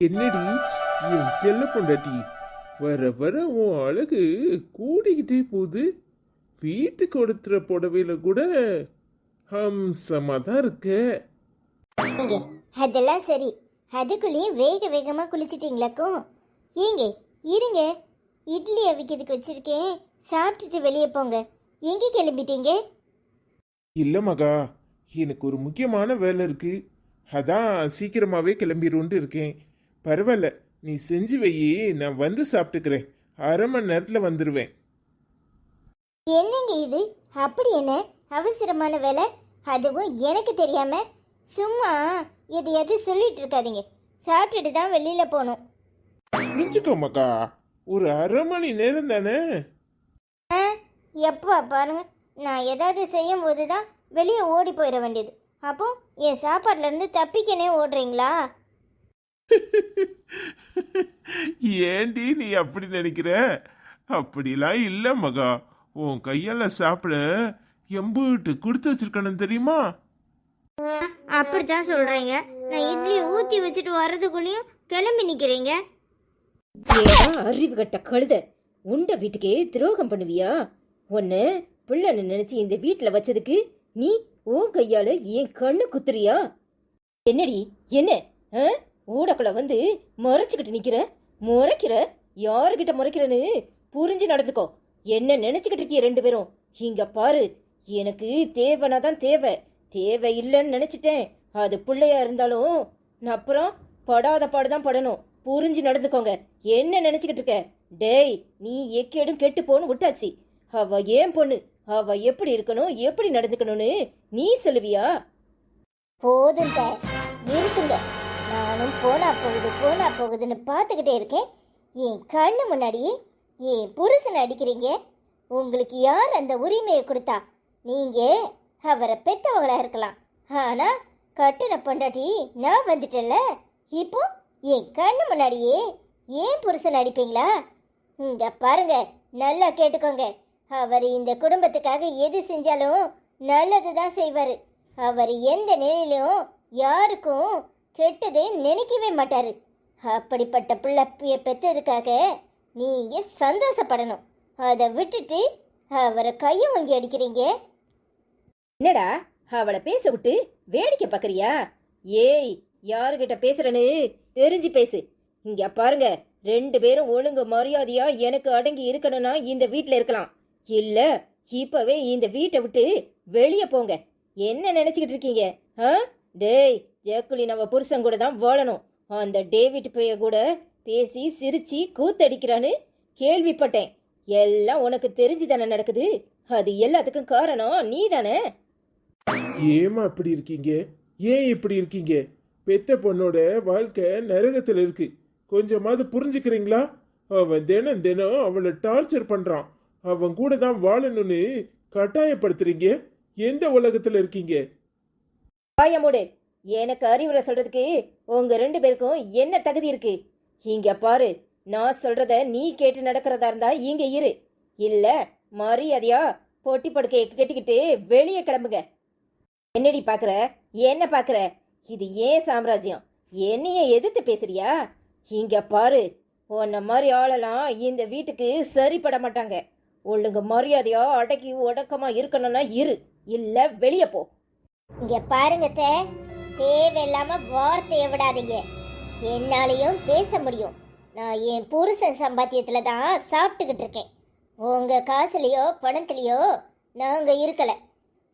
என்னடி? என் செல்ல பொண்டாட்டி வர வர உன் அழகு கூடிக்கிட்டே போகுது. வீட்டுக்கு கொடுத்துற புடவையில கூட ஹம்சமா தான் இருக்க. ஏங்க அதெல்லாம் சரி. அதுக்குள்ளேயும் வேக வேகமாக குளிச்சிட்டீங்களாக்கும் ஏங்க இருங்க. இட்லி அவிக்கிறதுக்கு வச்சிருக்கேன். சாப்பிட்டுட்டு வெளியே போங்க. எங்கே கிளம்பிட்டீங்க? இல்ல மகா எனக்கு ஒரு முக்கியமான வேலை இருக்கு. அதான் சீக்கிரமாவே கிளம்பிடுவோன்ட்டு இருக்கேன். பரவாயில்ல நீ செஞ்சு வையி நான் வந்து சாப்பிட்டுக்கிறேன். அரை மணி நேரத்துல வந்துடுவேன் என்னங்க இது? அப்படி என்ன? அவசரமான வேலை? அதுவும் எனக்கு தெரியாம. சும்மா எதையாவது சொல்லிட்டு இருக்காதீங்க. சாப்பிட்டுட்டு தான் வெளியில போகணும். மிஞ்சுக்கோ மக்கா ஒரு அரை மணி நேரம் தானே? ஆ எப்போ பாருங்க. நான் ஏதாவது செய்யும் போது தான் வெளியே ஓடி போயிட வேண்டியது. அப்போ என் சாப்பாட்டுல இருந்து தப்பிக்கனே ஓடுறீங்களா? ஏண்டி நீ அப்படி நினைக்கிற? அப்படிலாம் இல்ல மகா. உன் கையால சாப்பிட எம்புட்டு கொடுத்து வச்சிருக்கணும் தெரியுமா? அப்படித்தான் சொல்றீங்க. நான் இட்லி ஊத்தி வச்சுட்டு வர்றதுக்குள்ளேயும் கிளம்பி நிக்கிறீங்க. ஏடா அறிவு கட்ட கழுத. உண்ட வீட்டுக்கே துரோகம் பண்ணுவியா? உன்னை பிள்ளைன்னு நினைச்சு இந்த வீட்ல வச்சதுக்கு நீ உன் கையால என் கண்ணு குத்துறியா? என்னடி? என்ன? ஆ? ஊடக்குள்ள வந்து மறைச்சுக்கிட்டு நிக்கிற முறைக்கிற யாருக்கிட்ட முறைக்கிறேன்னு புரிஞ்சு நடந்துக்கோ. என்ன நினைச்சுக்கிட்டு இருக்கிய ரெண்டு பேரும்? இங்க பாரு எனக்கு தேவைனா தான் தேவை. தேவை இல்லைன்னு நினைச்சிட்டேன். அது பிள்ளையா இருந்தாலும் அப்புறம் படாத பாடுதான் படணும். புரிஞ்சு நடந்துக்கோங்க. என்ன நினைச்சுக்கிட்டு இருக்க? டேய் நீ எக்கேடும் கெட்டு போன்னு விட்டாச்சு. அவ ஏன் பொண்ணு? அவ எப்படி இருக்கணும்? எப்படி நடந்துக்கணும்னு நீ சொல்லுவியா? போதுங்க. தே. நானும் போனா போகுது போனா போகுதுன்னு பார்த்துக்கிட்டே இருக்கேன். என் கண்ணு முன்னாடி என் புருஷன் அடிக்கிறீங்க. உங்களுக்கு யார் அந்த உரிமையை கொடுத்தா? நீங்க அவரை பெத்தவங்களா இருக்கலாம். ஆனா கட்டின பொண்டாட்டி நான் வந்துட்டேன்ல. இப்போ என் கண்ணு முன்னாடியே ஏன் புருஷன் அடிப்பீங்களா? இந்த பாருங்க நல்லா கேட்டுக்கோங்க. அவர் இந்த குடும்பத்துக்காக எது செஞ்சாலும் நல்லது தான் செய்வார். அவர் எந்த நிலையிலும் யாருக்கும் கெட்டது நினைக்கவே மாட்டாரு. அப்படிப்பட்ட பிள்ளை பெற்றதுக்காக பெத்ததுக்காக நீங்க சந்தோஷப்படணும். அதை விட்டுட்டு அவரை கையை வாங்கி அடிக்கிறீங்க. என்னடா அவளை பேச விட்டு வேடிக்கை பார்க்குறியா? ஏய் யாருகிட்ட பேசுறேன்னு? தெரிஞ்சு பேசு. இங்க பாருங்க ரெண்டு பேரும் ஒழுங்கு மரியாதையா எனக்கு அடங்கி இருக்கணும்னா இந்த வீட்டில் இருக்கலாம். இல்ல இப்பவே இந்த வீட்டை விட்டு வெளியே போங்க. என்ன நினைச்சுக்கிட்டு இருக்கீங்க ஆ? டேய் ஜெயக்குலி நம்ம புருஷன் கூட தான் வாழணும். அந்த டேவிட் பைய கூட பேசி சிரிச்சு கூத்தடிக்கிறான்னு கேள்விப்பட்டேன். எல்லாம் உனக்கு தெரிஞ்சு தானே நடக்குது? அது எல்லாத்துக்கும் காரணம் நீ தானே ஏமா இப்படி இருக்கீங்க? ஏன் இப்படி இருக்கீங்க? பெத்த பொண்ணோட வாழ்க்கை நரகத்துல இருக்கு. கொஞ்சமாவது புரிஞ்சுக்கிறீங்களா? அவன் தினம் தினம் அவளை டார்ச்சர் பண்றான். அவன் கூட தான் வாழணும்னு கட்டாயப்படுத்துறீங்க? எந்த உலகத்துல இருக்கீங்க? பாயமோடு எனக்கு அறிவுரை சொல்றதுக்கு உங்க ரெண்டு பேருக்கும் என்ன தகுதி இருக்கு? இங்க பாரு நான் சொல்றத நீ கேட்டு நடக்கிறதா இருந்தா இங்க இரு. இல்ல மரியாதையா பொட்டி படுக்கையை கட்டிக்கிட்டு வெளியே கிளம்புங்க. என்னடி பாக்குற? என்ன பாக்குற? இது ஏன் சாம்ராஜ்யம்? என்னைய எதிர்த்து பேசுறியா? இங்க பாரு உன்ன மாதிரி ஆளெல்லாம் இந்த வீட்டுக்கு சரிப்பட மாட்டாங்க. ஒழுங்கு மரியாதையா அடக்கி ஒடக்கமா இருக்கணும்னா இரு. இல்ல வெளியே போ. இங்க பாருங்க தே. தேவையில்லாம வார்த்தையை விடாதீங்க. என்னாலையும் பேச முடியும். நான் என் புருஷன் சம்பாத்தியத்தில் தான் சாப்பிட்டுக்கிட்டு இருக்கேன். உங்கள் காசுலேயோ பணத்துலேயோ நாங்கள் இருக்கலை.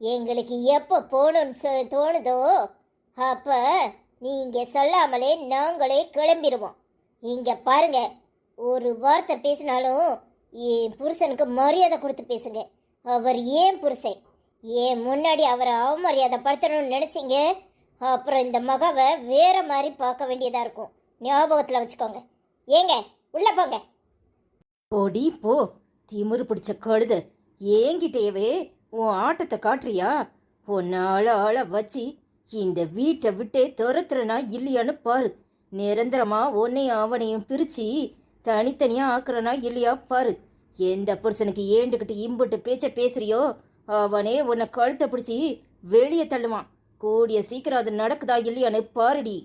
எங்களுக்கு எப்போ போகணும்னு சொ தோணுதோ அப்போ நீங்கள் சொல்லாமலே நாங்களே கிளம்பிடுவோம் இங்கே பாருங்க. ஒரு வார்த்தை பேசினாலும் என் புருஷனுக்கு மரியாதை கொடுத்து பேசுங்க. அவர் ஏன் புருஷன்? ஏன் முன்னாடி அவரை அவமரியாதை படுத்தணும்னு நினச்சிங்க? அப்புறம் இந்த மகவை வேற மாதிரி பார்க்க வேண்டியதா இருக்கும். ஞாபகத்தில் வச்சுக்கோங்க. ஏங்க உள்ள போங்க. போடி போ. திமிரு பிடிச்ச கழுத. ஏங்கிட்டேவே உன் ஆட்டத்தை காட்டுறியா? உன்னை ஆள ஆள வச்சு இந்த வீட்டை விட்டே துரத்துறனா இல்லையான்னு பாரு. நிரந்தரமா உன்னையும் அவனையும் பிரிச்சு தனித்தனியா ஆக்குறனா இல்லையா பாரு. எந்த புருஷனுக்கு ஏண்டுகிட்டு இம்புட்டு பேச்ச பேசுறியோ அவனே உன்னை கழுத்தை பிடிச்சி வெளியே தள்ளுவான். கூடிய சீக்கிரம் அது நடக்குதா இல்லையான்னு பாருடி.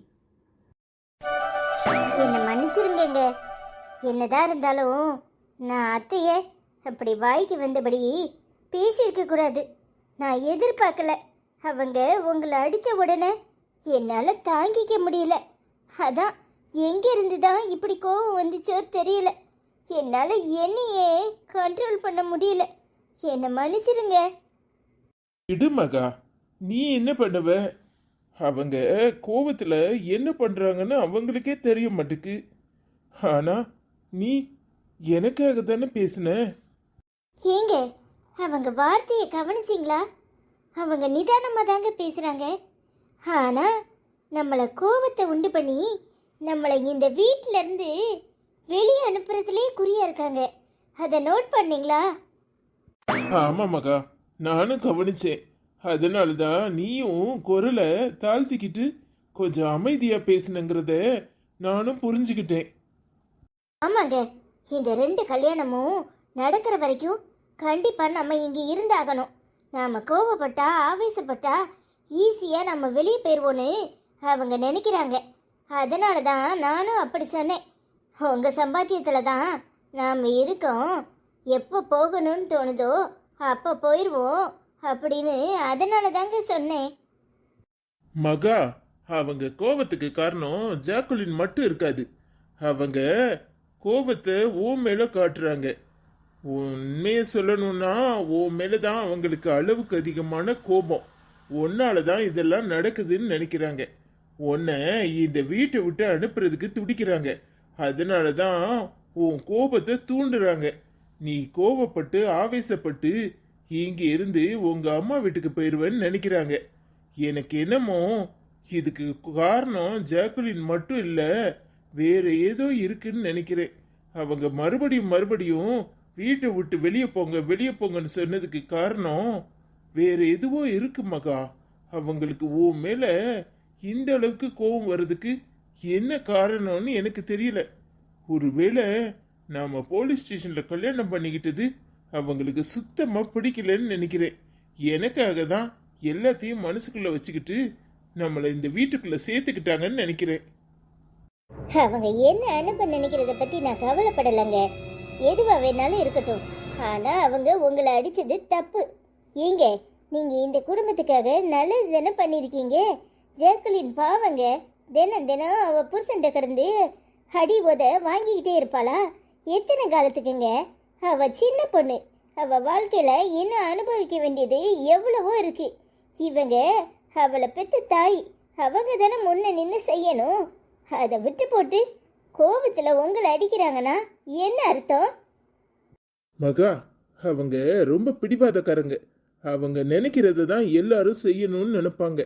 என்னை மன்னிச்சிருங்கங்க. என்னதான் இருந்தாலும் நான் அத்தைய அப்படி வாய்க்கு வந்தபடி பேசியிருக்க கூடாது. நான் எதிர்பார்க்கல. அவங்க உங்களை அடிச்ச உடனே என்னால் தாங்கிக்க முடியல. அதான் எங்கிருந்து தான் இப்படி கோவம் வந்துச்சோ தெரியல. என்னால் என்னையே கண்ட்ரோல் பண்ண முடியல. என்னை மன்னிச்சிருங்க. விடு மகா. நீ என்ன பண்ணுவ? அவங்க கோவத்துல என்ன பண்றாங்கன்னு அவங்களுக்கே தெரிய மாட்டுக்கு. ஆனா நீ எனக்காக தானே பேசின? ஏங்க அவங்க வார்த்தையை கவனிச்சிங்களா? அவங்க நிதானமாக தாங்க பேசுகிறாங்க ஆனால் நம்மளை கோவத்தை உண்டு பண்ணி நம்மளை இந்த வீட்ல இருந்து வெளியே அனுப்புறதுலே குறியா இருக்காங்க. அதை நோட் பண்ணீங்களா? ஆமா மகா நானும் கவனிச்சேன். அதனால தான் நீயும் குரலை தாழ்த்திக்கிட்டு கொஞ்சம் அமைதியா பேசினங்கிறத நானும் புரிஞ்சுக்கிட்டேன். ஆமாங்க. இந்த ரெண்டு கல்யாணமும் நடக்கிற வரைக்கும் கண்டிப்பாக நம்ம இங்கே இருந்தாகணும். நாம் கோவப்பட்டா ஆவேசப்பட்டா ஈஸியாக நம்ம வெளியே போயிடுவோன்னு அவங்க நினைக்கிறாங்க. அதனால தான் நானும் அப்படி சொன்னேன். உங்கள் சம்பாத்தியத்தில் தான் நாம் இருக்கோம். எப்போ போகணும்னு தோணுதோ அப்போ போயிடுவோம் அப்படின்னு அதனால தாங்க சொன்னேன். மகா அவங்க கோபத்துக்கு காரணம் ஜாக்குலின் மட்டும் இருக்காது. அவங்க கோபத்தை ஓ மேல காட்டுறாங்க. உண்மையை சொல்லணும்னா ஓ மேல தான் அவங்களுக்கு அளவுக்கு அதிகமான கோபம். உன்னால தான் இதெல்லாம் நடக்குதுன்னு நினைக்கிறாங்க. உன்னை இந்த வீட்டை விட்டு அனுப்புறதுக்கு துடிக்கிறாங்க. அதனால தான் உன் கோபத்தை தூண்டுறாங்க. நீ கோபப்பட்டு ஆவேசப்பட்டு இங்கே இருந்து உங்க அம்மா வீட்டுக்கு போயிடுவேன்னு நினைக்கிறாங்க. எனக்கு என்னமோ இதுக்கு காரணம் ஜாக்குலின் மட்டும் இல்லை வேற ஏதோ இருக்குன்னு நினைக்கிறேன். அவங்க மறுபடியும் மறுபடியும் வீட்டை விட்டு வெளியே போங்க வெளியே போங்கன்னு சொன்னதுக்கு காரணம் வேற எதுவோ இருக்கு மகா. அவங்களுக்கு உன் மேல இந்த அளவுக்கு கோபம் வர்றதுக்கு என்ன காரணம்னு எனக்கு தெரியல. ஒருவேளை நாம போலீஸ் ஸ்டேஷன்ல கல்யாணம் பண்ணிக்கிட்டது அவங்களுக்கு சுத்தமாக பிடிக்கலன்னு நினைக்கிறேன். எனக்காக தான் எல்லாத்தையும் மனசுக்குள்ளே வச்சுக்கிட்டு நம்மளை இந்த வீட்டுக்குள்ளே சேர்த்துக்கிட்டாங்கன்னு நினைக்கிறேன். அவங்க என்ன அனுப்ப நினைக்கிறத பற்றி நான் கவலைப்படலைங்க. எதுவாக வேணாலும் இருக்கட்டும். ஆனால் அவங்க உங்களை அடித்தது தப்பு. ஏங்க நீங்கள் இந்த குடும்பத்துக்காக நல்லது தானே பண்ணியிருக்கீங்க? ஜேக்கலின் பாவங்க தினம் தினம் அவள் புருஷன்ட்ட கிடந்து அடி உத வாங்கிக்கிட்டே இருப்பாளா? எத்தனை காலத்துக்குங்க? அவ சின்ன பொண்ணு. அவ வாழ்க்கையில இன்னும் அனுபவிக்க வேண்டியது எவ்வளவோ இருக்கு. இவங்க அவளை பெத்த தாய். அவங்க தானே முன்ன நின்று செய்யணும். அதை விட்டு போட்டு கோபத்தில் உங்களை அடிக்கிறாங்கன்னா என்ன அர்த்தம்? மகா அவங்க ரொம்ப பிடிவாதக்காரங்க. அவங்க நினைக்கிறத தான் எல்லாரும் செய்யணும்னு நினைப்பாங்க.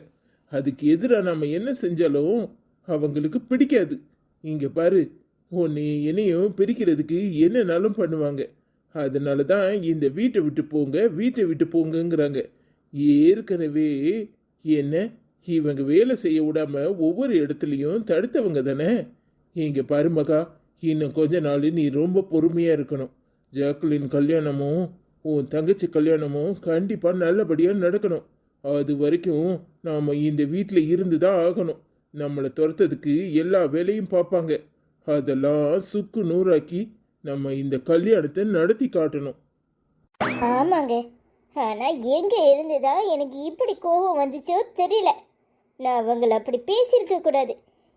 அதுக்கு எதிராக நம்ம என்ன செஞ்சாலும் அவங்களுக்கு பிடிக்காது. இங்கே பாரு உன்னை என்னையும் பிரிக்கிறதுக்கு என்னனாலும் பண்ணுவாங்க. அதனால தான் இந்த வீட்டை விட்டு போங்க வீட்டை விட்டு போங்கங்கிறாங்க. ஏற்கனவே என்ன? இவங்க வேலை செய்ய விடாம ஒவ்வொரு இடத்துலையும் தடுத்தவங்க தானே? இங்க பருமகா இன்னும் கொஞ்ச நாள் நீ ரொம்ப பொறுமையா இருக்கணும். ஜாக்குலின் கல்யாணமும் உன் தங்கச்சி கல்யாணமும் கண்டிப்பா நல்லபடியாக நடக்கணும். அது வரைக்கும் நாம் இந்த வீட்டில் இருந்து தான் ஆகணும். நம்மளை துரத்ததுக்கு எல்லா வேலையும் பார்ப்பாங்க. அதெல்லாம் சுக்கு நூறாக்கி நம்ம இந்த கல்யாணத்தை நடத்தி காட்டணும். ஆமாங்க. ஆனால் எங்கே இருந்துதான் எனக்கு இப்படி கோபம் வந்துச்சோ தெரியல. நான் அவங்கள அப்படி பேசியிருக்க கூடாது.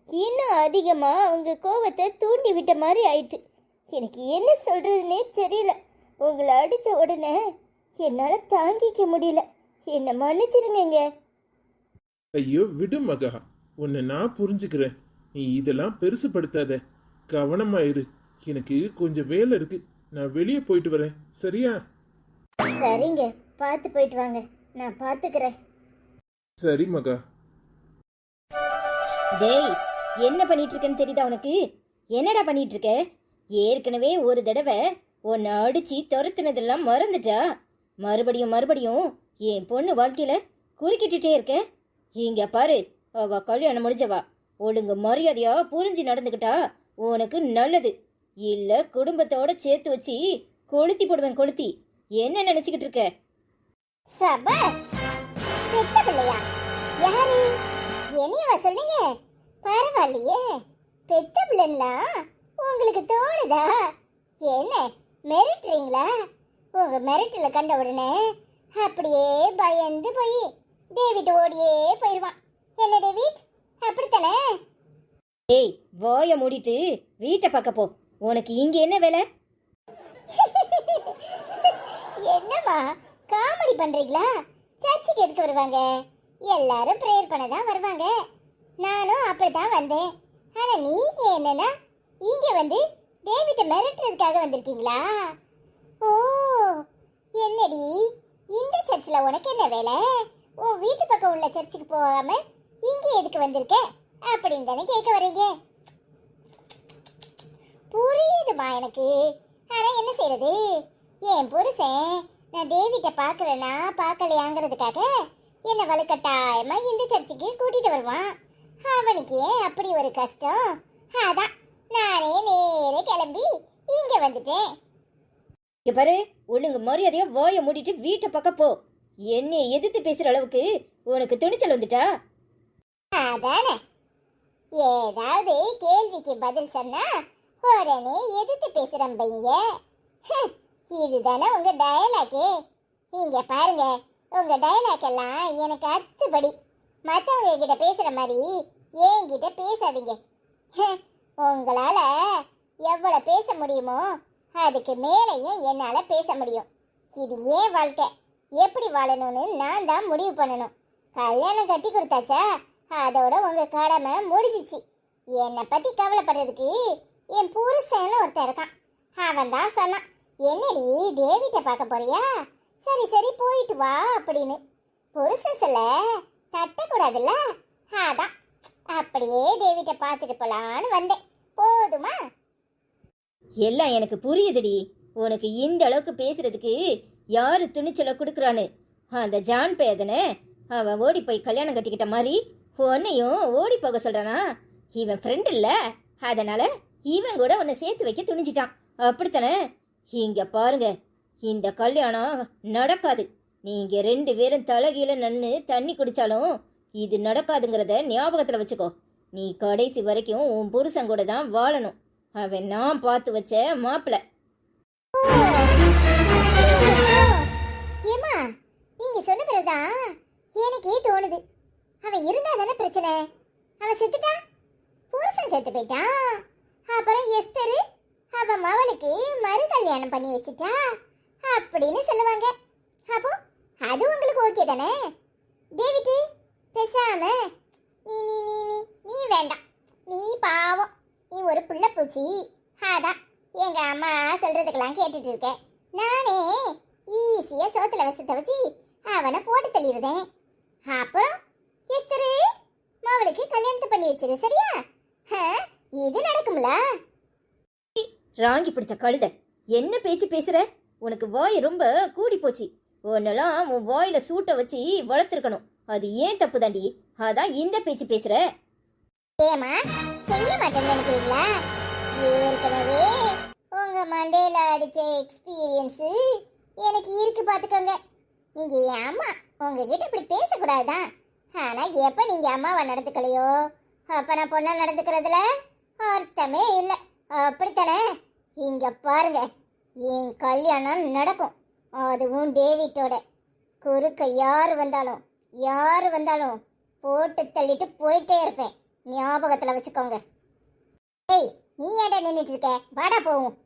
இன்னும் அதிகமாக அவங்க கோபத்தை தூண்டி விட்ட மாதிரி ஆயிட்டு. எனக்கு என்ன சொல்கிறதுனே தெரியல. உங்களை அடித்த உடனே என்னால் தாங்கிக்க முடியல. என்னை மன்னிச்சிருங்கங்க. ஐயோ விடு மகா. உன்னை நான் புரிஞ்சுக்கிறேன். நீ இதெல்லாம் பெருசுப்படுத்தாத. கவனமா இரு எனக்கு கொஞ்சம் வேலை இருக்கு. நான் வெளியே போயிட்டு வரேன். சரியா? சரிங்க. பார்த்து போயிட்டு வாங்க. நான் பார்த்துக்கிறேன். சரி மகா. டேய் என்ன பண்ணிட்டு இருக்கேன்னு தெரியுதா உனக்கு? என்னடா பண்ணிட்டு இருக்க ஏற்கனவே ஒரு தடவை உன்னை அடிச்சு துரத்துனதெல்லாம் மறந்துட்டா? மறுபடியும் மறுபடியும் என் பொண்ணு வாழ்க்கையில குறுக்கிட்டுட்டே இருக்க? இங்க பாரு அவ கல்யாணம் முடிஞ்சவா. ஒழுங்கு மரியாதையா புரிஞ்சு நடந்துக்கிட்டா உனக்கு நல்லது. இல்ல குடும்பத்தோட சேர்த்து வச்சு கொளுத்தி போடுவேன் கொளுத்தி. என்ன நினைச்சுக்கிட்டு இருக்க? சபாஸ் பெத்த பிள்ளையா? யாரு? என்னையவா சொல்றீங்க பரவாயில்லையே. பெத்த பிள்ளைங்களா? உங்களுக்கு தோணுதா? என்ன மிரட்டுறீங்களா? உங்க மிரட்டல கண்ட உடனே அப்படியே பயந்து போய் டேவிட் ஓடியே போயிடுவான் என்ன டேவிட் அப்படித்தானே? ஏய் வாய மூடிட்டு வீட்டை பார்க்க போ. உனக்கு இங்க என்ன வேலை? என்னம்மா காமெடி பண்றீங்களா? சர்ச்சுக்கு எதுக்கு வருவாங்க? எல்லாரும் ப்ரேயர் பண்ண தான் வருவாங்க. நானும் அப்படித்தான் வந்தேன். ஆனா நீங்க என்னன்னா இங்க வந்து டேவிட்ட மிரட்டுறதுக்காக வந்திருக்கீங்களா? ஓ என்னடி? இந்த சர்ச்சில் உனக்கு என்ன வேலை? உன் வீட்டு பக்கம் உள்ள சர்ச்சுக்கு போகாம இங்கே எதுக்கு வந்திருக்க? அப்படின்னு தானே கேட்க வரீங்க புரியுதுமா எனக்கு? ஆனா என்ன செய்யறது என் புருஷன் நான் டேவிட்ட பார்க்கலனா பார்க்கலையாங்கிறதுக்காக என்னை வலுக்கட்டாயமா இந்த சர்ச்சுக்கு கூட்டிட்டு வருவான். அவனுக்கு ஏன் அப்படி ஒரு கஷ்டம்? அதான் நானே நேரே கிளம்பி இங்க வந்துட்டேன். இங்க பாரு ஒழுங்கு மரியாதையா வாய மூடிட்டு வீட்டை பார்க்க போ. என்னை எதிர்த்து பேசுற அளவுக்கு உனக்கு துணிச்சல் வந்துட்டா? அதானே. ஏதாவது கேள்விக்கு பதில் சொன்னா உடனே எதிர்த்து பேசுறேன் பைய. இதுதானே உங்க டயலாக்கு இங்க பாருங்க உங்க டயலாக் எல்லாம் எனக்கு அத்துப்படி. மற்றவங்க கிட்ட பேசுற மாதிரி என்கிட்ட பேசாதீங்க. ஹம், உங்களால எவ்வளோ பேச முடியுமோ அதுக்கு மேலேயும் என்னால் பேச முடியும். இது ஏன் வாழ்க்கை? எப்படி வாழணும்னு நான் தான் முடிவு பண்ணணும். கல்யாணம் கட்டி கொடுத்தாச்சா? அதோட உங்கள் கடமை முடிஞ்சிச்சு. என்னை பற்றி கவலைப்படுறதுக்கு என் புருஷன்னு ஒருத்தன் இருக்கான். அவன் தான் சொன்னான் என்னடி டேவிட்டை பார்க்க போறியா? சரி சரி போயிட்டு வா அப்படின்னு. புருஷன் சொல்ல தட்டக்கூடாதுல்ல? அதான் அப்படியே டேவிட்டை பார்த்துட்டு போலான்னு வந்தேன். போதுமா? எல்லாம் எனக்கு புரியுதுடி. உனக்கு இந்த அளவுக்கு பேசுறதுக்கு யாரு துணிச்சலை கொடுக்குறான்னு? அந்த ஜான் பேதனே அவன் ஓடி போய் கல்யாணம் கட்டிக்கிட்ட மாதிரி உன்னையும் ஓடி போக சொல்றானா? இவன் ஃப்ரெண்ட் இல்லை அதனால இவன் கூட உன்னை சேர்த்து வைக்க துணிஞ்சிட்டான். அப்படித்தானே? இங்க பாருங்க இந்த கல்யாணம் நடக்காது. நீங்க ரெண்டு பேரும் தலைகீழ நன்னு தண்ணி குடிச்சாலும் இது நடக்காதுங்கிறத ஞாபகத்துல வச்சுக்கோ. நீ கடைசி வரைக்கும் உன் புருஷன் கூட தான் வாழணும். அவன் நான் பார்த்து வச்ச மாப்பிள்ள ஏமா நீங்க சொன்ன பிறகுதான் எனக்கே தோணுது. அவன் இருந்தா தானே பிரச்சனை? அவன் செத்துட்டான் புருஷன் செத்து போயிட்டான் அப்புறம் எஸ்தரு அவ மவனுக்கு மறு கல்யாணம் பண்ணி வச்சுட்டா? அப்படின்னு சொல்லுவாங்க. அப்போ அது உங்களுக்கு ஓகே தானே? டேவிட்டு பேசாம நீ நீ நீ நீ நீ வேண்டாம். நீ பாவம். நீ ஒரு புள்ள பூச்சி. அதான் எங்க அம்மா சொல்றதுக்கெல்லாம் கேட்டுட்டு இருக்கேன். நானே ஈஸியா சோத்துல வசத்தை வச்சு அவனை போட்டு தள்ளிடுதேன் அப்புறம் எஸ்தரு மவளுக்கு கல்யாணத்தை பண்ணி வச்சிரு சரியா? ஆ, இது நடக்கும்ல? ராங்கி பிடிச்ச கழுத என்ன பேச்சு பேசுற? உனக்கு வாய் ரொம்ப கூடி போச்சு. உன்னெல்லாம் உன் வாயில சூட்டை வச்சு வளர்த்துருக்கணும். அது ஏன் தப்பு தாண்டி அதான் இந்த பேச்சு பேசுற. ஏமா செய்ய மாட்டேன்னு நினைக்கிறீங்களா? ஏற்கனவே உங்க மண்டையில அடிச்ச எக்ஸ்பீரியன்ஸ் எனக்கு இருக்கு பாத்துக்கோங்க. நீங்க என் அம்மா உங்ககிட்ட இப்படி பேசக்கூடாதுதான். ஆனா எப்ப நீங்க அம்மாவை நடந்துக்கலையோ? அப்ப நான் பொண்ணா நடந்துக்கிறதுல? அர்த்தமே இல்லை. அப்படித்தானே? இங்க பாருங்க. என் கல்யாணம் நடக்கும். அதுவும் டேவிட்டோட. குறுக்க யார் வந்தாலும் யார் வந்தாலும் போட்டு தள்ளிட்டு போயிட்டே இருப்பேன். ஞாபகத்துல வச்சுக்கோங்க. ஏய் நீ ஏடா நின்றுட்டு இருக்க? வாடா போவோம்.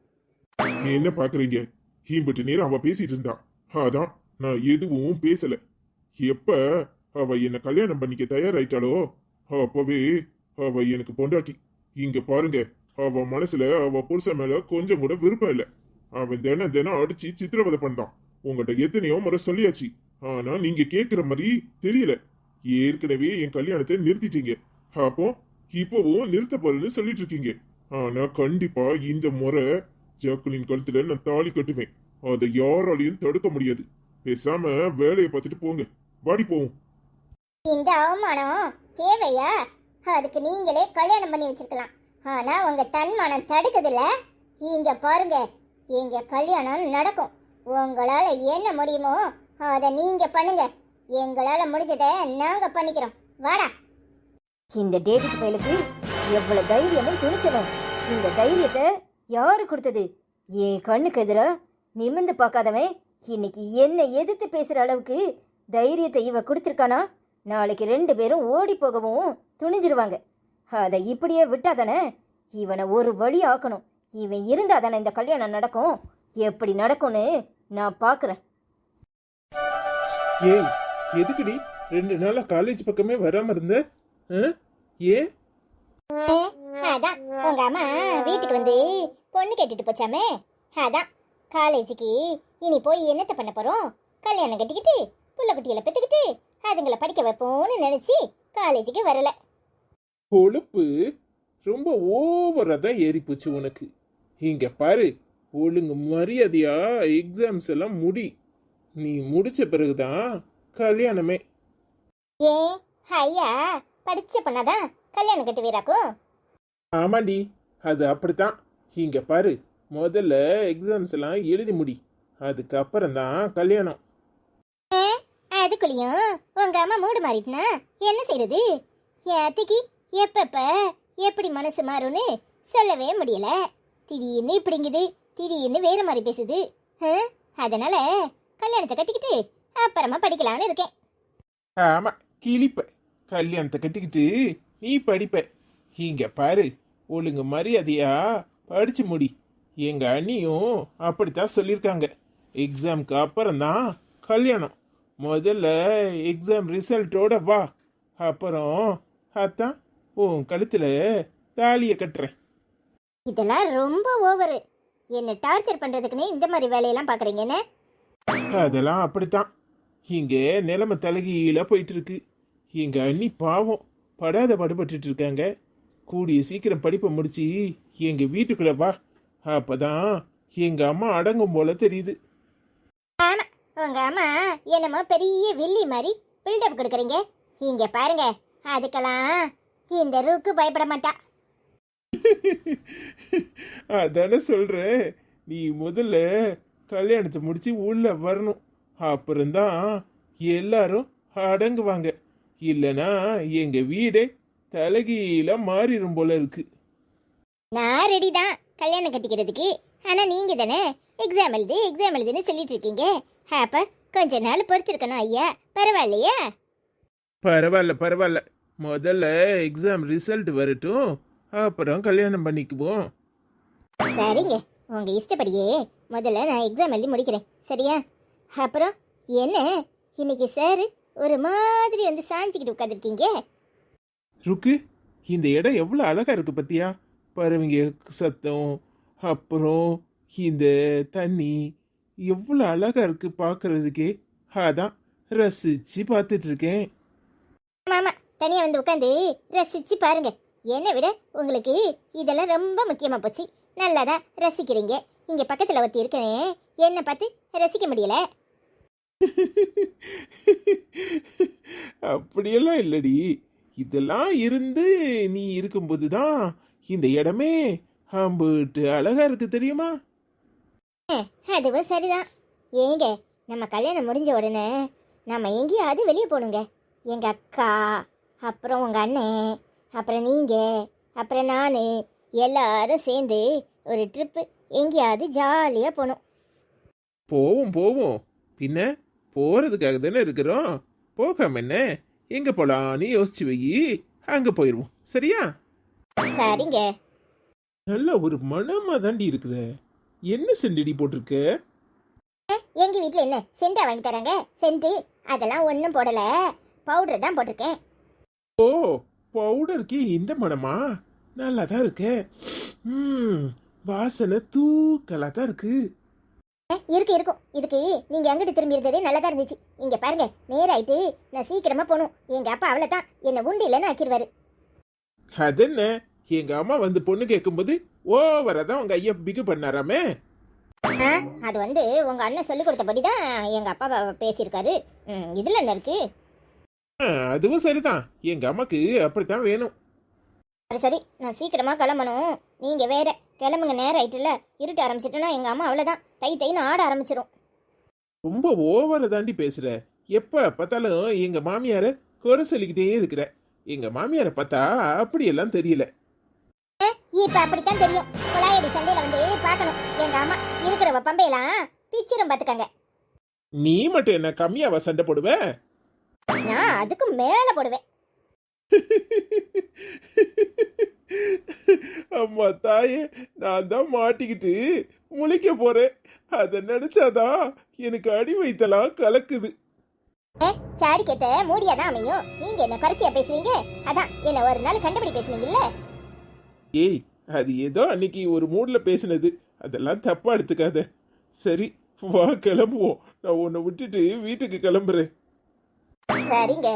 நீ என்ன பாக்குறீங்க? ஹீம்பட்டு நேரம் அவ பேசிட்டு இருந்தா. அதான் நான் எதுவும் பேசல. எப்ப அவ என்ன கல்யாணம் பண்ணிக்க தயாராயிட்டாளோ அப்பவே அவ எனக்கு பொண்டாட்டி. இங்க பாருங்க அவ மனசுல அவ புருஷன் மேல கொஞ்சம் கூட விருப்பம் இல்ல. அவன் தினம் தினம் அடிச்சு சித்திரவதை பண்ணான் உங்கள்கிட்ட எத்தனையோ முறை சொல்லியாச்சு. ஆனா நீங்க கேக்குற மாதிரி தெரியல. ஏற்கனவே என் கல்யாணத்தை நிறுத்திட்டீங்க. அப்போ இப்பவும் நிறுத்த போறேன்னு சொல்லிட்டு இருக்கீங்க. ஆனா கண்டிப்பா இந்த முறை ஜாக்குலின் கழுத்துல நான் தாலி கட்டுவேன். அதை யாராலையும் தடுக்க முடியாது. பேசாம வேலையை பார்த்துட்டு போங்க. வாடி போவோம். இந்த அவமானம் தேவையா? அதுக்கு நீங்களே கல்யாணம் பண்ணி வச்சிருக்கலாம். ஆனா உங்க தன்மானம் தடுக்குதுல்ல? இங்க பாருங்க எங்க கல்யாணம் நடக்கும். உங்களால என்ன முடியுமோ அதை நீங்க பண்ணுங்க. எங்களால முடிஞ்சதை நாங்க பண்ணிக்கிறோம். வாடா. இந்த டேவிட் பயலுக்கு எவ்வளவு தைரியமும் துணிச்சலும். இந்த தைரியத்தை யாரு கொடுத்தது? என் கண்ணுக்கு எதிரா? நிமிர்ந்து பார்க்காதவன் இன்னைக்கு என்ன எதிர்த்து பேசுற அளவுக்கு தைரியத்தை இவ கொடுத்துருக்கானா? நாளைக்கு ரெண்டு பேரும் ஓடி போகவும் துணிஞ்சிருவாங்க. அதை இப்படியே விட்டாதானே இவனை ஒரு வழி ஆக்கணும். இவன் இருந்தாதானே இந்த கல்யாணம் நடக்கும்? எப்படி நடக்கும்னு நான் பார்க்குறேன் ஏய் எதுக்குடி? ரெண்டு நாளா காலேஜ் பக்கமே வராம இருந்த? ஏன் ஏ, அதான். உங்க அம்மா வீட்டுக்கு வந்து பொண்ணு கேட்டுட்டு போச்சாமே? அதான். காலேஜுக்கு இனி போய் என்னத்த பண்ண போறோம்? கல்யாணம் கட்டிக்கிட்டு புள்ள குட்டிகளை பெத்துக்கிட்டு அதுங்களை படிக்க வைப்போம்னு நினைச்சு காலேஜுக்கு வரல. கொழுப்பு ரொம்ப ஓவரா தான் ஏறி போச்சு உனக்கு. இங்க பாரு ஒழுங்கு மரியாதையா எக்ஸாம்ஸ் எல்லாம் முடி. நீ முடிச்ச பிறகுதான் கல்யாணமே. ஏன் ஐயா படிச்ச பண்ணாதான் கல்யாணம் கட்டு வீராக்கும் ஆமாண்டி அது அப்படித்தான். இங்க பாரு முதல்ல எக்ஸாம்ஸ் எல்லாம் எழுதி முடி. அதுக்கப்புறம் தான் கல்யாணம். அதுக்குள்ளயும் உங்க அம்மா மூடு மாறிட்டுனா என்ன செய்யறது என் எப்பப்ப எப்படி மனசு மாறும்னு சொல்லவே முடியல. திடீர்னு இப்படிங்குது திடீர்னு வேற மாதிரி பேசுது. அதனால கல்யாணத்தை கட்டிக்கிட்டு அப்புறமா படிக்கலான்னு இருக்கேன். ஆமா கிளிப்ப கல்யாணத்தை கட்டிக்கிட்டு நீ படிப்ப. இங்க பாரு ஒழுங்கு மரியாதையா படிச்சு முடி. எங்க அண்ணியும் அப்படித்தான் சொல்லியிருக்காங்க. எக்ஸாம்க்கு அப்புறம் தான் கல்யாணம். முதல்ல எக்ஸாம் ரிசல்ட்டோட வா. அப்புறம் அத்தான் உன் கழுத்துல தாலியை கட்டுறேன். இதெல்லாம் ரொம்ப ஓவரு என்ன டார்ச்சர் பண்றதுக்குன்னே இந்த மாதிரி வேலையெல்லாம் பாக்குறீங்கன்னு அதெல்லாம் அப்படித்தான். இங்க நிலைமை தலைகீழ போயிட்டு இருக்கு எங்க அண்ணி பாவம். படாத படுபட்டுட்டு இருக்காங்க. கூடிய சீக்கிரம் படிப்பை முடிச்சு எங்க வீட்டுக்குள்ள வா. அப்பதான் எங்க அம்மா அடங்கும் போல தெரியுது. ஆமா உங்க அம்மா என்னமோ பெரிய வில்லி மாதிரி பில்டப் கொடுக்குறீங்க. இங்க பாருங்க அதுக்கெல்லாம் இந்த ரூக்கு பயப்பட மாட்டா. அதானே சொல்றேன். நீ முதல்ல கல்யாணத்தை முடிச்சு உள்ள வரணும். அப்புறம்தான் எல்லாரும் அடங்குவாங்க. இல்லனா எங்க வீடே தலைகீழ மாறிடும் போல இருக்கு. நான் ரெடி தான் கல்யாணம் கட்டிக்கிறதுக்கு. ஆனா நீங்க தானே எக்ஸாம் எழுது எக்ஸாம் எழுதுன்னு சொல்லிட்டு இருக்கீங்க. அப்ப கொஞ்ச நாள் பொறுத்திருக்கணும் ஐயா. பரவாயில்லையா? பரவாயில்ல பரவாயில்ல. முதல்ல எக்ஸாம் ரிசல்ட் வரட்டும். அப்புறம் கல்யாணம் பண்ணிக்குவோம். சரிங்க. உங்க இஷ்டப்படியே முதல்ல நான் எக்ஸாம் எழுதி முடிக்கிறேன். சரியா? அப்புறம் என்ன? இன்னைக்கு சார் ஒரு மாதிரி வந்து சாஞ்சிக்கிட்டு உட்காந்துருக்கீங்க ருக்கு இந்த இடம் எவ்வளோ அழகா இருக்கு பத்தியா? பறவைங்க சத்தம் அப்புறம் இந்த தண்ணி எவ்வளோ அழகா இருக்கு பார்க்கறதுக்கே அதான் ரசிச்சு பார்த்துட்டு இருக்கேன் ஆமா ஆமா தனியா வந்து உட்காந்து ரசிச்சு பாருங்க. என்னை விட உங்களுக்கு இதெல்லாம் ரொம்ப முக்கியமா போச்சு. நல்லாதான் ரசிக்கிறீங்க. இங்க பக்கத்துல ஒருத்தி இருக்கிறேன் என்னை பார்த்து ரசிக்க முடியல. அப்படியெல்லாம் இல்லடி. இதெல்லாம் இருந்து நீ இருக்கும்போது தான் இந்த இடமே அம்பிட்டு அழகா இருக்கு தெரியுமா? அதுவும் சரிதான். ஏங்க நம்ம கல்யாணம் முடிஞ்ச உடனே நம்ம எங்கேயாவது வெளியே போகணுங்க எங்க அக்கா அப்புறம் உங்க அண்ணன் அப்புறம் நீங்க அப்புறம் நான் எல்லாரும் சேர்ந்து ஒரு ட்ரிப்பு எங்கேயாவது ஜாலியாக போகணும் போவோம் போவோம். பின்ன போறதுக்காக தானே இருக்கிறோம். போகாம என்ன? எங்க போலான்னு யோசிச்சு வை. அங்க போயிருவோம். சரியா? சரிங்க. நல்ல ஒரு மனமா தாண்டி இருக்கிற. என்ன செண்டடி போட்டிருக்க? எங்க வீட்டில் என்ன? சென்டா வாங்கி தராங்க? சென்ட்டு அதெல்லாம் ஒன்றும் போடலை. பவுடர் தான் போட்டிருக்கேன். ஓ பவுடருக்கு இந்த மனமா நல்லா தான் இருக்கு. ம் வாசனை தூக்கலா தான் இருக்கு இருக்கு இருக்கும். இதுக்கு நீங்க அங்கிட்டு திரும்பி இருந்ததே நல்லதா இருந்துச்சு. இங்க பாருங்க நேராயிட்டு நான் சீக்கிரமா போகணும். எங்க அப்பா அவ்வளவுதான். என்ன உண்டு இல்லைன்னு ஆக்கிடுவாரு அது என்ன எங்க அம்மா வந்து பொண்ணு கேட்கும்போது ஓவரா தான் உங்க ஐயா பிகு பண்ணாராமே? அது வந்து உங்க அண்ணன் சொல்லி கொடுத்தபடி தான் எங்க அப்பா பேசியிருக்காரு. இதுல என்ன இருக்கு? அதுவும் சரிதான். எங்க அம்மாக்கு அப்படித்தான் வேணும். சரி சரி நான் சீக்கிரமா கிளம்பணும். நீங்க வேற கிளம்புங்க நேரம் ஆயிட்டுல. இருட்ட ஆரம்பிச்சிட்டுனா எங்க அம்மா அவ்வளவுதான். தை தைன்னு ஆட ஆரம்பிச்சிரும். ரொம்ப ஓவரா தாண்டி பேசுற. எப்ப பார்த்தாலும் எங்க மாமியார குறை சொல்லிக்கிட்டே இருக்கிற. எங்க மாமியாரை பார்த்தா அப்படியெல்லாம் தெரியல. இப்ப அப்படித்தான் தெரியும். குழாயடி சண்டையில வந்து பார்க்கணும். எங்க அம்மா இருக்கிறவ பம்பையெல்லாம் பிச்சிரும் பாத்துக்கங்க. நீ மட்டும் என்ன கம்மியாவா சண்டை போடுவ? நான் அதுக்கு மேல போடுவேன். அம்மா தாயே நான் தான் மாட்டிக்கிட்டு முழிக்க போறேன். அதை நினைச்சாதான் எனக்கு அடி வைத்தலாம் கலக்குது. சாடிக்கத்த மூடியாதான் அமையும். நீங்க என்ன குறைச்சியா பேசுவீங்க? அதான் என்ன ஒரு நாள் கண்டுபிடி பேசுனீங்கல்ல. ஏய் அது ஏதோ அன்னைக்கு ஒரு மூடில் பேசினது. அதெல்லாம் தப்பாக எடுத்துக்காத. சரி வா கிளம்புவோம். நான் உன்னை விட்டுட்டு வீட்டுக்கு கிளம்புறேன். சரிங்க.